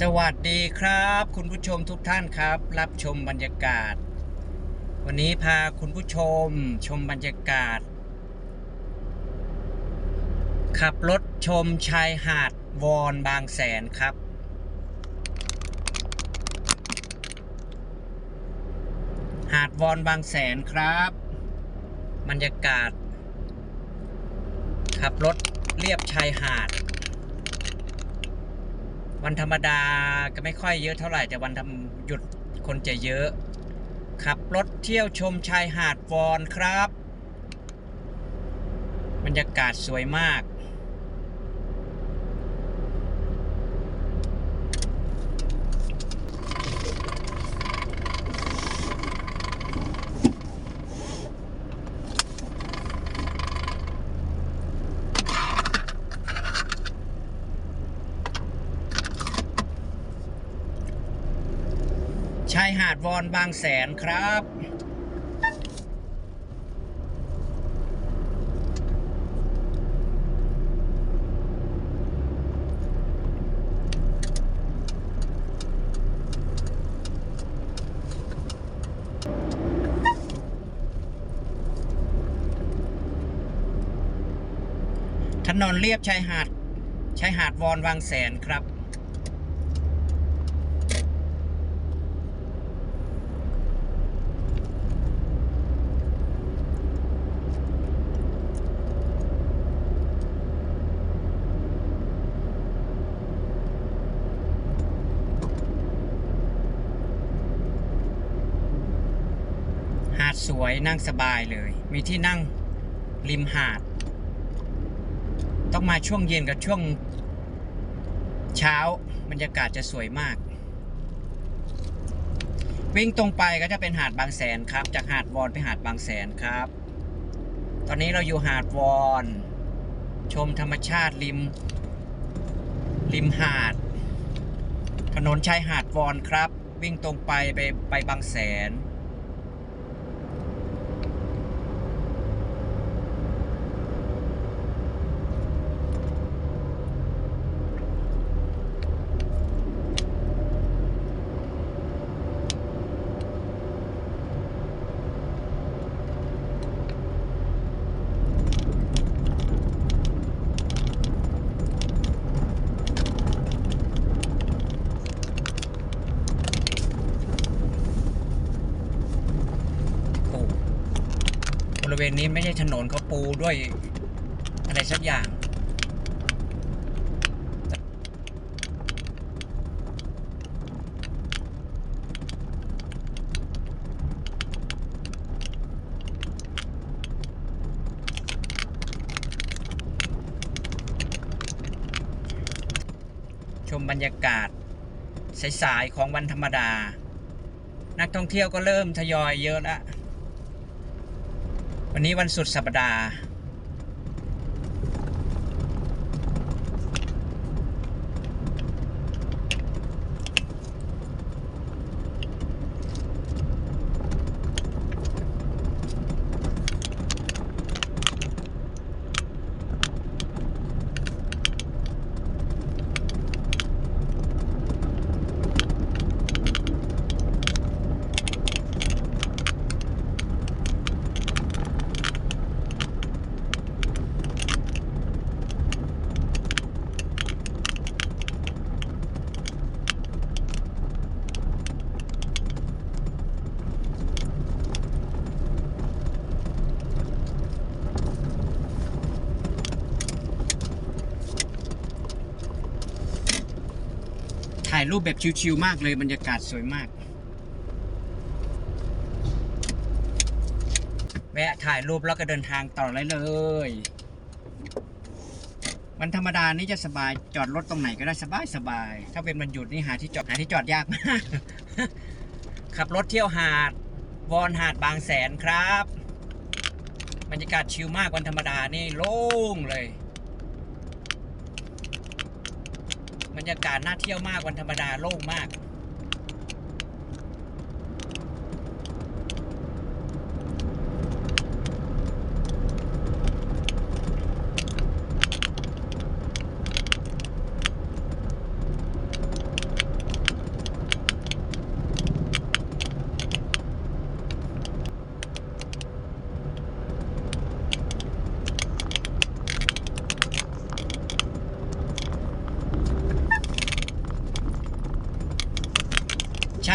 สวัสดีครับ คุณผู้ชมทุกท่านครับ รับชมบรรยากาศ วันนี้พาคุณผู้ชมชมบรรยากาศ ขับรถชมชายหาดวอนบางแสนครับ หาดวอนบางแสนครับ บรรยากาศ ขับรถเรียบชายหาด วันธรรมดาก็ไม่ค่อยเยอะเท่าไหร่แต่วันทำหยุดคนจะเยอะ ขับรถเที่ยวชมชายหาดฟอนครับ บรรยากาศสวยมาก ดวอนบางแสนครับ ถนนเรียบชายหาดชายหาดวอนบางแสนครับ หาดสวยนั่งสบายเลย มีที่นั่งริมหาด ต้องมาช่วงเย็นกับช่วงเช้าบรรยากาศจะสวยมาก วิ่งตรงไปก็จะเป็นหาดบางแสนครับ จากหาดวอนไปหาดบางแสนครับ ตอนนี้เราอยู่หาดวอน ชมธรรมชาติริม ริมหาด ถนนชายหาดวอนครับ วิ่งตรงไปไปไปบางแสน โอ้ บริเวณนี้ไม่ใช่ถนนเขาปูด้วยอะไรสักอย่างชมบรรยากาศสายๆของวันธรรมดา นักท่องเที่ยวก็เริ่มทยอยเยอะแล้ว วันนี้วันสุดสัปดาห์ ถ่ายรูปแบบชิวๆมากเลยบรรยากาศสวยมาก แวะถ่ายรูปแล้วก็เดินทางต่อเลยเลยวันธรรมดานี่จะสบายจอดรถตรงไหนก็ได้สบายสบายๆถ้าเป็นวันหยุดนี่หาที่จอดหาที่จอดยากมาก ขับรถเที่ยวหาด วอนหาดบางแสนครับ บรรยากาศชิลมากวันธรรมดานี่โล่งเลย บรรยากาศน่าเที่ยวมากวันธรรมดาโล่งมาก บ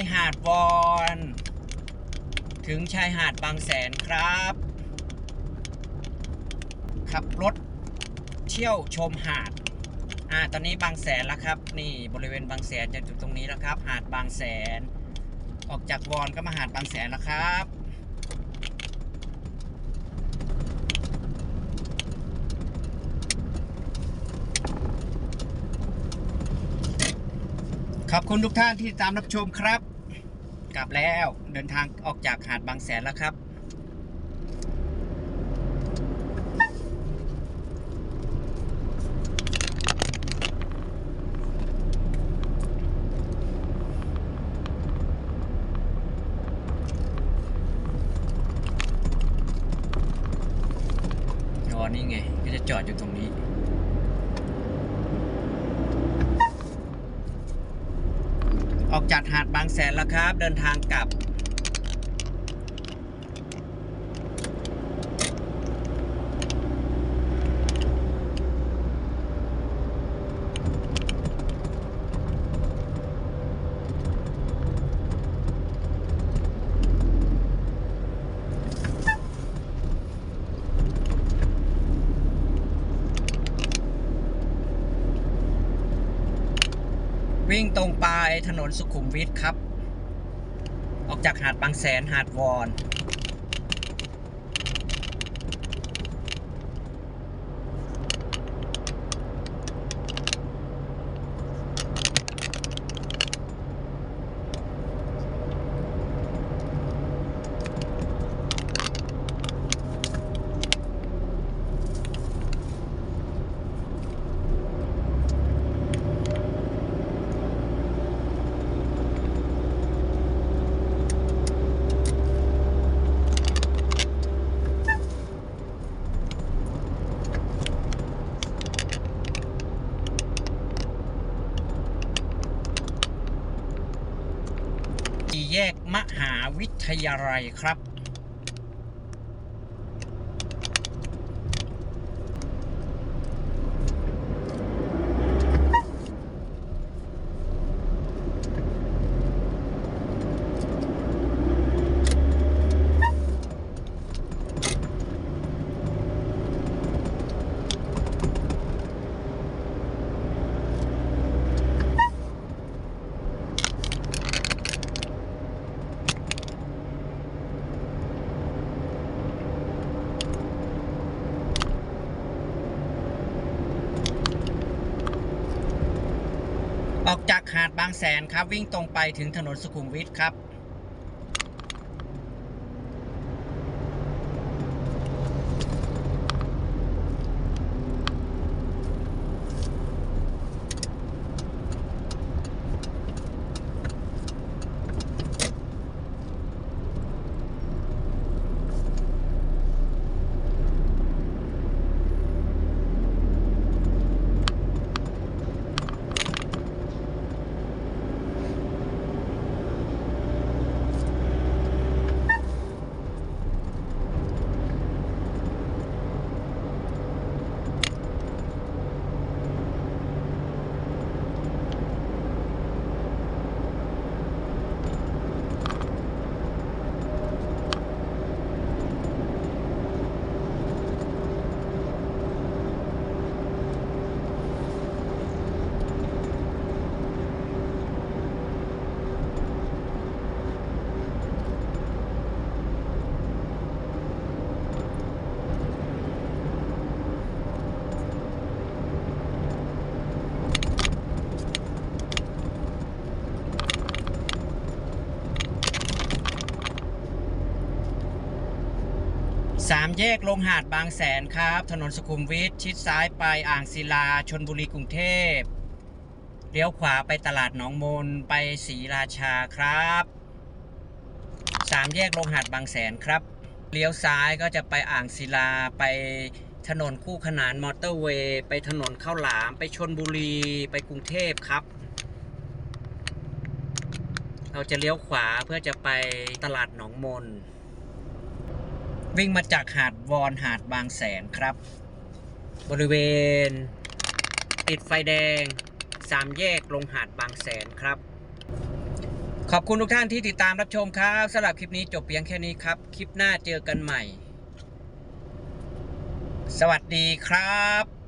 ายหาดวอน ถึงชายหาดบางแสนครับ ขับรถเที่ยวชมหาด อ่า ตอนนี้บางแสนแล้วครับ นี่บริเวณบางแสนจะจุดตรงนี้แล้วครับ หาดบางแสน ออกจากวอนก็มาหาดบางแสนแล้วครับขอบคุณทุกท่านที่ตามรับชมครับ กลับแล้วเดินทางออกจากหาดบางแสนแล้วครับอ๋อนี่ไง ก็จะจอดอยู่ตรงนี้ ออกจากหาดบางแสนแล้วครับ เดินทางกลับ วิ่งตรงไปถนนสุขุมวิทครับ ออกจากหาดบางแสนหาดวอน แยกมหาวิทยาลัยครับางแสนครับวิ่งตรงไปถึงถนนสุขุมวิทครับ สามแยกลงหาดบางแสนครับ ถนนสุขุมวิทชิดซ้ายไปอ่างศิลาชนบุรีกรุงเทพเลี้ยวขวาไปตลาดหนองมนไปศรีราชาครับสามแยกลงหาดบางแสนครับเลี้ยวซ้ายก็จะไปอ่างศิลาไปถนนคู่ขนานมอเตอร์เวย์ไปถนนข้าวหลามไปชนบุรีไปกรุงเทพครับ เราจะเลี้ยวขวาเพื่อจะไปตลาดหนองมน วิ่งมาจากหาดวอนหาดบางแสนครับ บริเวณ ติดไฟแดงสามแยกลงหาดบางแสนครับ ขอบคุณทุกท่านที่ติดตามรับชมครับสำหรับคลิปนี้จบเพียงแค่นี้ครับ คลิปหน้าเจอกันใหม่ สวัสดีครับ